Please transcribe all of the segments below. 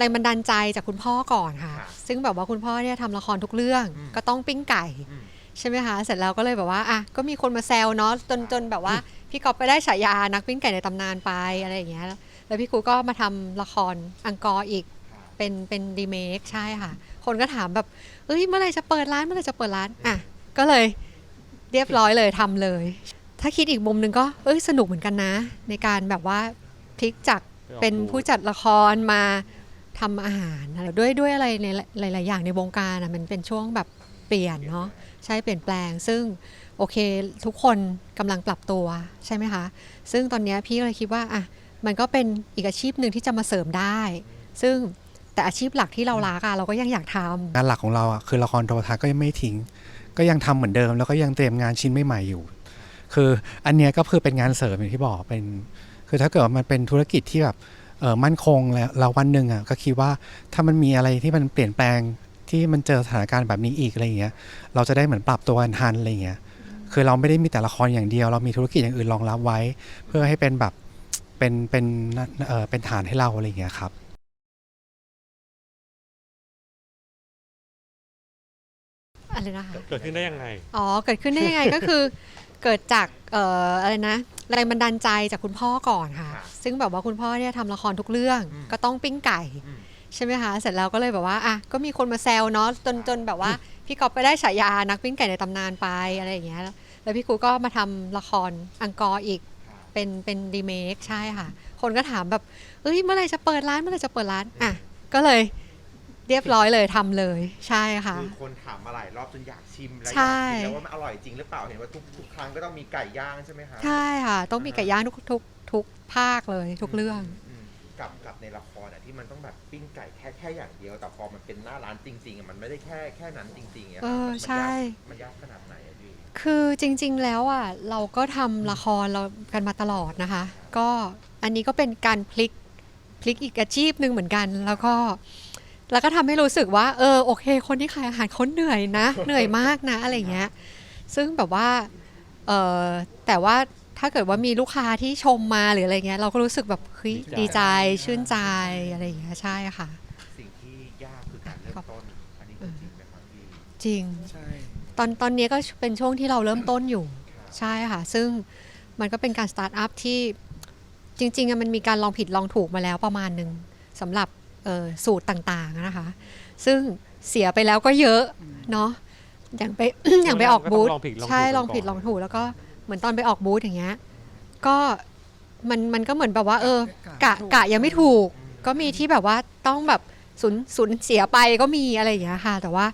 แรงบันดาลใจจากคุณพ่อก่อนค่ะครับซึ่งแบบว่าคุณพ่อเนี่ยทำละครทุกเรื่องอืม ก็ต้องปิ้งไก่ อืม ใช่ไหมคะ เสร็จแล้วก็เลยแบบว่าอะก็มีคนมาแซวเนาะจนจนแบบว่าพี่ก๊อฟไปได้ฉายานักปิ้งไก่ในตำนานไปอะไรอย่างเงี้ยแล้วพี่ครูก็มาทำละครอังกอร์อีกเป็นเป็นรีเมคใช่ค่ะ คนก็ถามแบบเอ้ยเมื่อไหร่จะเปิดร้านเมื่อไหร่จะเปิดร้านอะก็เลยเรียบร้อยเลยทำเลย ถ้าคิดอีกมุมหนึ่งก็เอ้ยสนุกเหมือนกันนะ ในการแบบว่าพลิกจากเป็นผู้จัดละครมา ทำอาหารอะไรด้วยด้วยอะไรในหลาย ๆ อย่างในวงการอะมันเป็นช่วงแบบเปลี่ยนเนาะใช่เปลี่ยนแปลง ซึ่งโอเคทุกคนกำลังปรับตัวใช่ไหมคะ ซึ่งตอนนี้พี่เลยคิดว่าอะมันก็เป็นอีกอาชีพหนึ่งที่จะมาเสริมได้ ซึ่งแต่อาชีพหลักที่เรารักอะเราก็ยังอยากทำงานหลักของเราอะคือละครโทรทัศน์ก็ยังไม่ทิ้ง ก็ยังทำเหมือนเดิม แล้วก็ยังเตรียมงานชิ้นใหม่ๆอยู่ คืออันเนี้ยก็คือเป็นงานเสริมอย่างที่บอกเป็น คือถ้าเกิดมันเป็นธุรกิจที่แบบ มั่นคงแล้วแล้ววันหนึ่งอะก็คิดว่าถ้ามันมีอะไรที่มันเปลี่ยนแปลงที่มันเจอสถานการณ์แบบนี้อีกอะไรอย่างเงี้ยเราจะได้เหมือนปรับตัวกันทันอะไรอย่างเงี้ยคือเราไม่ได้มีแต่ละครอย่างเดียว เรามีธุรกิจอย่างอื่นรองรับไว้ เพื่อให้เป็นแบบเป็นเป็นเออเป็นฐานให้เราอะไรอย่างเงี้ยครับอะไรนะคะเกิดขึ้นได้ยังไง อ๋อ เกิดขึ้นได้ยังไงก็คือ เกิดจากเอ่ออะไรนะแรงบันดาลใจจากคุณพ่อก่อนค่ะ ครับซึ่งแบบว่าคุณพ่อเนี่ยทำละครทุกเรื่องอืม ก็ต้องปิ้งไก่ อืม ใช่ไหมคะ เสร็จแล้วก็เลยแบบว่าอะก็มีคนมาแซวเนาะจนจนแบบว่าพี่ก๊อฟไปได้ฉายานักปิ้งไก่ในตำนานไปอะไรอย่างเงี้ยแล้วพี่ครูก็มาทำละครอังกอร์อีกเป็นเป็นรีเมคใช่ค่ะ คนก็ถามแบบเอ้ยเมื่อไหร่จะเปิดร้านเมื่อไหร่จะเปิดร้านอะก็เลย เรียบร้อยเลยทำเลยใช่ค่ะ คือคนถามมาหลายรอบจนอยากชิมแล้วอใช่ ยากชิมแล้วว่ามันอร่อยจริงหรือเปล่าเห็นว่าทุกทุกครั้งก็ต้องมีไก่ย่างใช่ไหมคะใช่ค่ะ ต้องมีไก่ย่างทุกทุกทุกภาคเลยทุกเรื่อง มกับกับในละครอะที่มันต้องแบบปิ้งไก่แค่แค่อย่างเดียว แต่พอมันเป็นหน้าร้านจริงๆอะมันไม่ได้แค่แค่นั้นจริงๆอะเออมันใช่ยากมันยากขนาดไหนอะพี่คือจริงๆแล้วอะเราก็ทำละครเรากันมาตลอดนะคะ ก็อันนี้ก็เป็นการพลิกพลิกอีกอาชีพหนึ่งเหมือนกัน แล้วก็ แล้วก็ทำให้รู้สึกว่า เออโอเค คนที่ขายอาหารเขาเหนื่อยนะ เหนื่อยมากนะอะไรเงี้ย ซึ่งแบบว่าเออแต่ว่าถ้าเกิดว่ามีลูกค้าที่ชมมาหรืออะไรเงี้ย เราก็รู้สึกแบบเฮ้ยดีดีใจใจชื่นใจอะไรอย่างเงี้ยใช่ค่ะ สิ่งที่ยากคือการเริ่มต้นอันนี้คือจริงไหมครับพี่จริงใช่ตอนตอนนี้ก็เป็นช่วงที่เราเริ่มต้นอยู่ใช่ค่ะ ซึ่งมันก็เป็นการสตาร์ทอัพที่จริงๆอะมันมีการลองผิดลองถูกมาแล้วประมาณหนึ่งสำหรับเอ่อ สูตรต่างๆอะนะคะ ซึ่งเสียไปแล้วก็เยอะเนาะอย่างไปอย่างไปออกบูธก็ต้องลองผิดลองถูกใช่กันลองผิดก่อนลองถูกแล้วก็เหมือนตอนไปออกบูธอย่างเงี้ยก็มันมันก็เหมือนแบบว่า เออกะกะยังไม่ถูก ก็มีที่แบบว่าต้องแบบสูญสูญเสียไปก็มีอะไรอย่างเงี้ยค่ะ แต่ว่า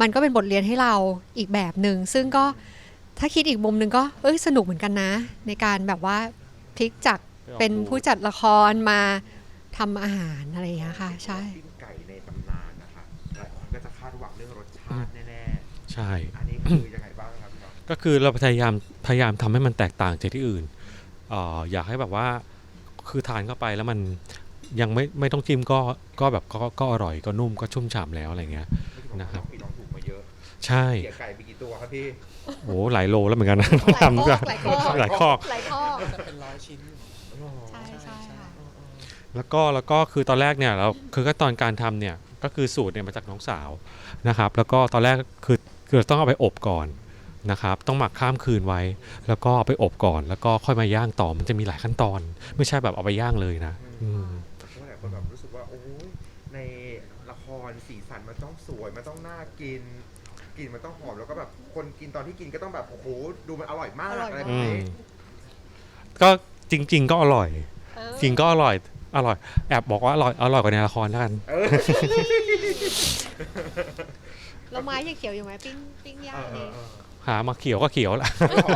มันก็เป็นบทเรียนให้เราอีกแบบหนึ่งซึ่งก็ถ้าคิดอีกมุมหนึ่งก็เอ้ยสนุกเหมือนกันนะ ในการแบบว่าพลิกจากเป็นผู้จัดละครมา ทำอาหารอะไรอย่างเงี้ยค่ะ ใช่ ปิ้งไก่ในตำนานนะคะหลายคนก็จะคาดหวังเรื่องรสชาติแน่ใช่ ๆ อันนี้คือยังไงบ้างครับพี่น้องก็คือเราพยายามพยายามทำให้มันแตกต่างจากที่อื่นเอ่ออยากให้แบบว่าคือทานเข้าไปแล้วมันยังไม่ไม่ต้องจิ้มก็ก็แบบก็ก็อร่อยก็นุ่มก็ชุ่มฉ่ำแล้วอะไรเงี้ยนะครับ พี่น้องถูกมาเยอะใช่เสียไก่ไปกี่ตัวครับพี่โอ้หลายโลแล้วเหมือนกันนะหลายทำข้ด้อวยหลายข้อ หลายคอกหลายข้อจะเป็นร้อยชิ้นใช่ใช่ค่ะ แล้วก็แล้วก็คือตอนแรกเนี่ยเราคือก็ตอนการทำเนี่ยก็คือสูตรเนี่ยมาจากน้องสาวนะครับ แล้วก็ตอนแรกคือคือต้องเอาไปอบก่อนนะครับ ต้องหมักข้ามคืนไว้ แล้วก็เอาไปอบก่อน แล้วก็ค่อยมาย่างต่อมันจะมีหลายขั้นตอน ไม่ใช่แบบเอาไปย่างเลยนะ อืมเพราะหลายคนแบบรู้สึกว่าโอ้ยในละครสีสันมันต้องสวยมันต้องน่ากินกลิ่นมันต้องหอมแล้วก็แบบคนกินตอนที่กินก็ต้องแบบโอ้โหดูมันอร่อยมากอร่อยอะไรแบอืบมนี้ก็จริง ๆ ก็อร่อยเออจริงก็อร่อย อร่อย แอบบอกว่าอร่อย อร่อยกว่าในละครแล้วกัน เออ แล้วไม้ยังเขียวอยู่ไหมปิ้งปิ้งย่างเอดีอเออหามาเขียวก็เขียวละเออ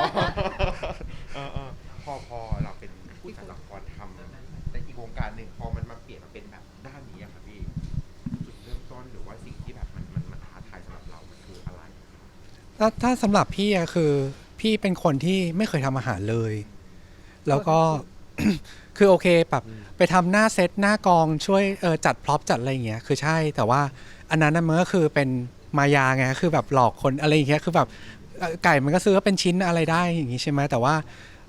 เออเออพอพอเราเป็นผู้จัดละครทำในอีกวงการหนึ่งพอมันมาเปลี่ยนมาเป็นแบบด้านนี้อะครับพี่จุดเริ่มต้นหรือว่าสิ่งที่แบบมันมันมันท้าทายสำหรับเรามันคืออะไร ถ้าถ้าสำหรับพี่อะคือ พี่เป็นคนที่ไม่เคยทำอาหารเลย แล้วก็ คือโอเคแบบไปทำหน้าเซตหน้ากองช่วยเออจัดพร็อพจัดอะไรอย่างเงี้ยคือใช่แต่ว่าอันนั้นน่ะมันก็คือเป็นมายาไงคือแบบหลอกคนอะไรอย่างเงี้ยคือแบบเอ่อไก่มันก็ซื้อเป็นชิ้นอะไรได้อย่างงี้ใช่ไหมแต่ว่า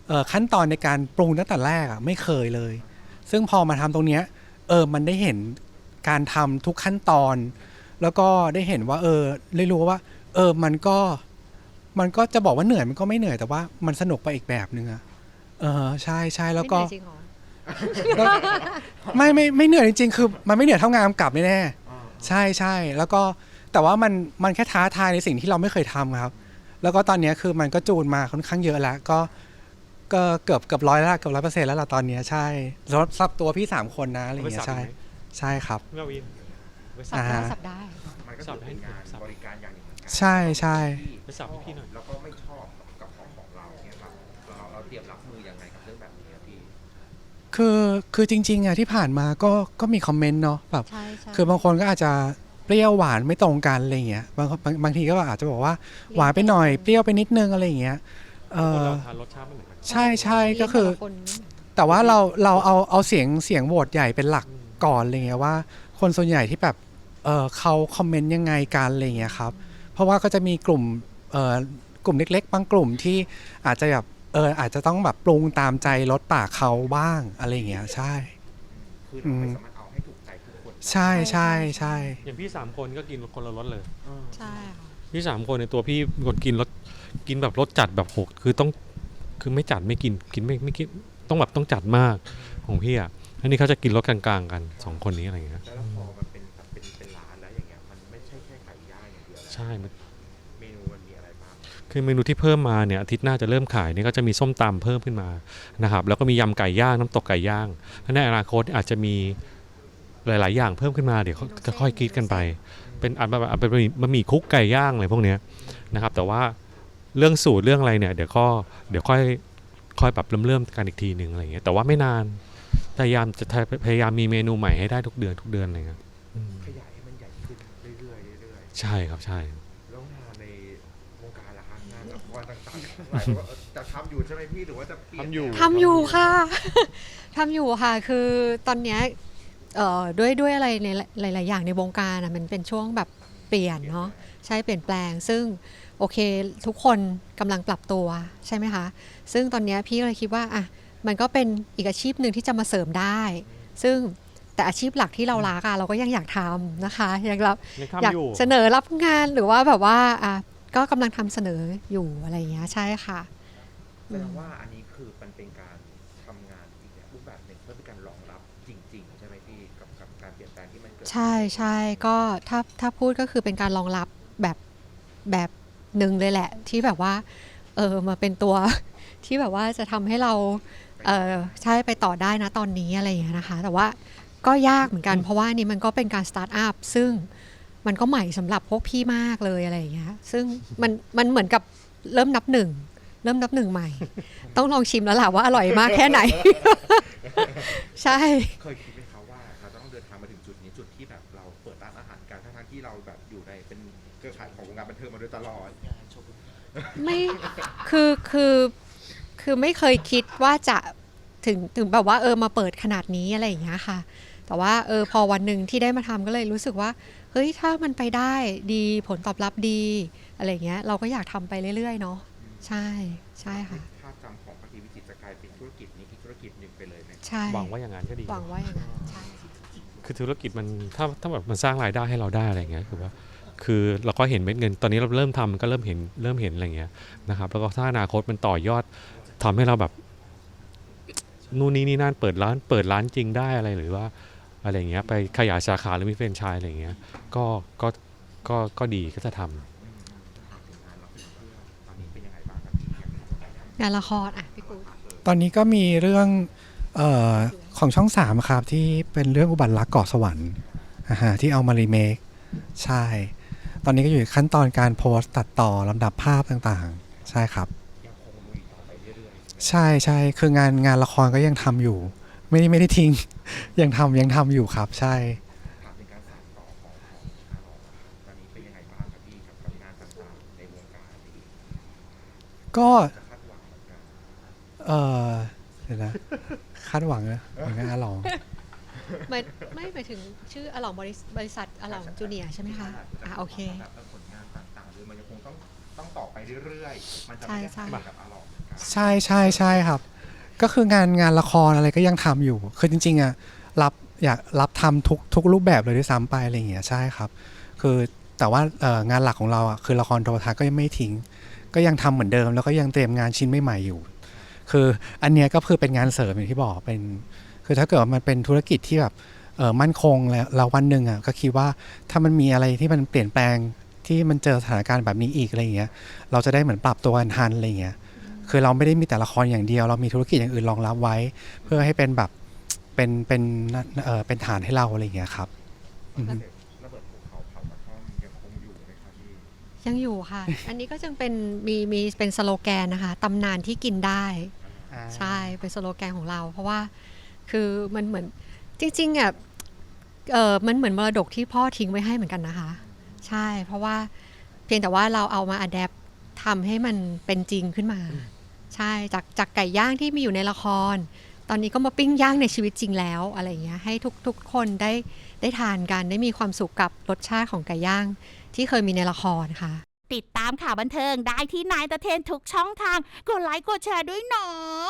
เอ่อขั้นตอนในการปรุงตั้งแต่แรกอะไม่เคยเลย ซึ่งพอมาทำตรงเนี้ยเออมันได้เห็นการทำทุกขั้นตอน แล้วก็ได้เห็นว่า เออได้รู้ว่า เออมันก็มันก็จะบอกว่าเหนื่อยมันก็ไม่เหนื่อยแต่ว่ามันสนุกไปอีกแบบนึงอะ เออใช่ใช่แล้วก็ ไม่เหนื่อยจริงเหรอแล้วไม่ไม่ไม่เหนื่อยจริงๆ คือ มันไม่เหนื่อยเท่างานกำกับแน่ๆใช่ใช่แล้วก็แต่ว่ามันมันแค่ท้าทายในสิ่งที่เราไม่เคยทำครับ แล้วก็ตอนเนี้ยคือมันก็จูนมาค่อนข้างเยอะแล้วก็ก็เกือบเกือบร้อยแล้วเกือบร้อยเปอร์เซ็นต์แล้วล่ะตอนเนี้ยใช่สำหรับสำหรับตัวพี่สามคนนะอะไรอย่างเงี้ยใช่ใช่ครับไม่เอาอินไปสัสับบได้อ่าสับได้ มันก็ถือเป็นงานบริการอย่างหนึ่งเหมือนกัใช่ใช่ ที่ไปสับให้พี่หน่อย แล้วก็ไม่ชอบ เราเราเตรียมรับมือยังไงกับเรื่องแบบนี้อะพี่ คือคือจริงๆอะที่ผ่านมาก็ก็มีคอมเมนต์เนาะแบบ ใช่ใช่ คือบางคนก็อาจจะเปรี้ยวหวานไม่ตรงกันอะไรอย่างเงี้ยบางบางบางทีก็อาจจะบอกว่าหวานไปหน่อยเปรี้ยวไปนิดนึงอะไรอย่างเงี้ยเอคนอเราทานรสชาติไม่เหมือนกันใช่ใช่ก็คือแต่ละนไม่เหมือนแต่ว่าเราเราเอาเอาเสียงเสียงโหวตใหญ่เป็นหลักก่อนอะไรเงี้ยว่า คนส่วนใหญ่ที่แบบเออเขาคอมเมนต์ยังไงกันอะไรเงี้ยครับเพราะว่าก็จะมีกลุ่มเออกลุ่มเล็ก ๆ บางกลุ่มที่อาจจะแบบ เอออาจจะต้องแบบปรุงตามใจรสปากเขาบ้างอะไรเงี้ยใช่ คือเราไม่สามารถเอาให้ถูกใจทุกคนใช่ใช่ใช่อย่างพี่สามคนก็กินคนละรสเลยเออใช่ค่ะพี่สามคนในตัวพี่เป็นคนกินรสกินแบบรสจัดแบบโหกคือต้องคือไม่จัดไม่กินกินไม่ไม่กินต้องแบบต้องจัดมากของพี่อะอันนี้เขาจะกินรสกลางๆกันสองคนนี้อะไรอย่างเงี้ยแล้วพอมันเป็นแบบเป็นเป็นร้านแล้วอย่างเงี้ยมันไม่ใช่แค่ไก่ย่างอย่างเดียวแล้ว ใช่มัน เมนูมันมีอะไรบ้าง คือเมนูที่เพิ่มมาเนี่ยอาทิตย์หน้าจะเริ่มขายเนี่ยก็จะมีส้มตำเพิ่มขึ้นมานะครับแล้วก็มียำไก่ย่างน้ำตกไก่ย่างและในอนาคตอาจจะมีหลาย ๆ อย่างเพิ่มขึ้นมาเดี๋ยวเขาจะค่อยคิดกันไป เป็นอาจแบบเป็นบะหมี่บะหมี่คุกไก่ย่างอะไรพวกเนี้ยนะครับ แต่ว่าเรื่องสูตรเรื่องอะไรเนี่ยเดี๋ยวก็เดี๋ยวค่อยค่อยปรับเริ่มเริ่มกันอีกทีหนึ่งอะไรอย่างเงี้ยแต่ว่าไม่นานพยายามจะพยายามมีเมนูใหม่ให้ได้ทุกเดือนทุกเดือนอะไรเงี้ยอืมขยายให้มันใหญ่ขึ้นเรื่อยๆเรื่อยใช่ครับใช่ รต่างๆหลายคนก็เออจะทำอยู่ใช่ไหมพี่หรือว่าจะเปลี่ยนทำอยู่ ทำอยู่ค่ะ ทำอยู่ค่ะ คือตอนเนี้ยเอ่อด้วยด้วยอะไรในหลาย ๆ อย่างในวงการอะมันเป็นช่วงแบบเปลี่ยนเนาะใช่เปลี่ยนแปลง ซึ่งโอเคทุกคนกำลังปรับตัวใช่ไหมคะ ซึ่งตอนเนี้ยพี่ก็เลยคิดว่าอะมันก็เป็นอีกอาชีพหนึ่งที่จะมาเสริมได้ ซึ่งแต่อาชีพหลักที่เรารักอะเราก็ยังอยากทำนะคะยังรับ ยังอยากทำอยู่ เสนอรับงานหรือว่าแบบว่าอะ ก็กำลังทำเสนออยู่อะไรอย่างเงี้ยใช่ค่ะ แสดงว่าอันนี้คือมันเป็นการทำงานอีกรูปแบบหนึ่งเพื่อเป็นการรองรับจริง ๆ ใช่ไหมพี่กับกับการเปลี่ยนแปลงที่มันเกิดขึ้นใช่ใช่ก็ถ้าถ้าพูดก็คือเป็นการรองรับแบบแบบหนึ่งเลยแหละ ที่แบบว่าเออมาเป็นตัว ที่แบบว่าจะทำให้เราเออใช่ไปต่อได้นะตอนนี้อะไรอย่างเงี้ยนะคะ แต่ว่าก็ยากเหมือนกันเพราะว่าอันนี้มันก็เป็นการสตาร์ทอัพซึ่ง มันก็ใหม่สำหรับพวกพี่มากเลยอะไรอย่างเงี้ย ซึ่งมันมันเหมือนกับเริ่มนับหนึ่งเริ่มนับหนึ่งใหม่ ต้องลองชิมแล้วล่ะว่าอร่อยมากแค่ไหน ใช่เคยคิดไหมคะว่าเราจะต้องเดินทางมาถึงจุดนี้จุดที่แบบเราเปิดร้านอาหารกันทั้งๆที่เราแบบอยู่ในเป็นเครือข่ายของวงการบันเทิงมาโดยตลอดไม่คือคือคือไม่เคยคิดว่าจะถึงถึงแบบว่าเออมาเปิดขนาดนี้อะไรอย่างเงี้ยค่ะ แต่ว่าเออพอวันหนึ่งที่ได้มาทำก็เลยรู้สึกว่า เฮ้ยถ้ามันไปได้ดีผลตอบรับดี อะไรอย่างเงี้ยเราก็อยากทำไปเรื่อยๆ เนาะใช่ใช่ค่ะ ภาพจำของปฏิวิจิตรจะกลายเป็นธุรกิจนี้อีกธุรกิจหนึ่งไปเลยไหมใช่หวังว่าอย่างนั้นก็ดี หวังว่าอย่างนั้นใช่คือธุรกิจมันถ้าถ้าแบบมันสร้างรายได้ให้เราได้อะไรเงี้ยคือว่า คือเราก็เห็นเม็ดเงิน ตอนนี้เราเริ่มทำก็เริ่มเห็นเริ่มเห็นอะไรเงี้ยนะครับแล้วก็ถ้าอนาคตมันต่อยอดทำให้เราแบบนู่นนี่นี่นั่นเปิดร้านเปิดร้านจริงได้อะไรหรือว่า อะไรเงี้ยไปขยายสาขาหรือมีแฟรนไชส์อะไรเงี้ยก็ก็ก็ก็ดีก็จะทำถามถึงงานเราเป็นเพื่อนตอนนี้เป็นยังไงบ้างครับพี่อยากรู้ไหมครับงานละครอะพี่กูดตอนนี้ก็มีเรื่องเออของช่องสามครับ ที่เป็นเรื่องอุบัติรักเกาะสวรรค์อ่าฮะที่เอามารีเมคใช่ ตอนนี้ก็อยู่ในขั้นตอนการโพสต์ตัดต่อลำดับภาพต่างๆ ใช่ครับยังคงลุยต่อไปเรื่อยๆใช่ใช่คืองานงานละครก็ยังทำอยู่ ไม่ได้ไม่ได้ทิ้ง ยังทำยังทำอยู่ครับ ใช่ ถามถึงการสานต่อของของอาหลองนะครับตอนนี้เป็นยังไงบ้างครับพี่กับกับงานต่างๆในวงการนี้ก็จะคาดหวังเหมือนกันเออเดี๋ยวนะคาดหวังนะเหมือนกันอาหลองไม่ไม่หมายถึงชื่ออลองบริษบริษัทอลองจูเนียใช่ไหมคะอะโอเค แบบผลงานต่างๆหรือมันยังคงต้องต้องต่อไปเรื่อยๆ มันจะใช่ไม่ได้ใช่เหมือนกับอาหลองเหมือนกัน ใช่ใช่ใช่ครับ ก็คืองานงานละครอะไรก็ยังทำอยู่ คือจริง ๆอะรับอยากรับทำทุกทุกรูปแบบเลยด้วยซ้ำไปอะไรอย่างเงี้ยใช่ครับ คือแต่ว่างานหลักของเราอะคือละครโทรทัศน์ก็ยังไม่ทิ้ง ก็ยังทำเหมือนเดิม แล้วก็ยังเตรียมงานชิ้นใหม่ๆอยู่ คืออันเนี้ยก็คือเป็นงานเสริมอย่างที่บอกเป็น คือถ้าเกิดมันเป็นธุรกิจที่แบบเออมั่นคงแล้วเราวันหนึ่งอะก็คิดว่าถ้ามันมีอะไรที่มันเปลี่ยนแปลงที่มันเจอสถานการณ์แบบนี้อีกอะไรอย่างเงี้ยเราจะได้เหมือนปรับตัวกันทันอะไรอย่างเงี้ย คือเราไม่ได้มีแต่ละครอย่างเดียว เรามีธุรกิจอย่างอื่นรองรับไว้ เพื่อให้เป็นแบบเป็นเป็นเออเป็นฐานให้เราอะไรอย่างเงี้ยครับอือฮึระเบิดภูเขาเผากระท่อมยังคงอยู่ไหมครับพี่ยังอยู่ค่ะ อันนี้ก็ยังเป็นมีมีเป็นสโลแกนนะคะตำนานที่กินได้ ใช่เป็นสโลแกนของเรา เพราะว่าคือมันเหมือนจริงๆอะเออมันเหมือนมรดกที่พ่อทิ้งไว้ให้เหมือนกันนะคะ ใช่ เพราะว่าเพียงแต่ว่าเราเอามาอัดแอป ทำให้มันเป็นจริงขึ้นมา ใช่จากจากไก่ย่างที่มีอยู่ในละคร ตอนนี้ก็มาปิ้งย่างในชีวิตจริงแล้วอะไรอย่างเงี้ยให้ทุกทุกคนได้ได้ทานกันได้มีความสุขกับรสชาติของไก่ย่าง ที่เคยมีในละครค่ะ ติดตามข่าวบันเทิงได้ที่นายตะเทนทุกช่องทาง กดไลค์กดแชร์ด้วยเนาะ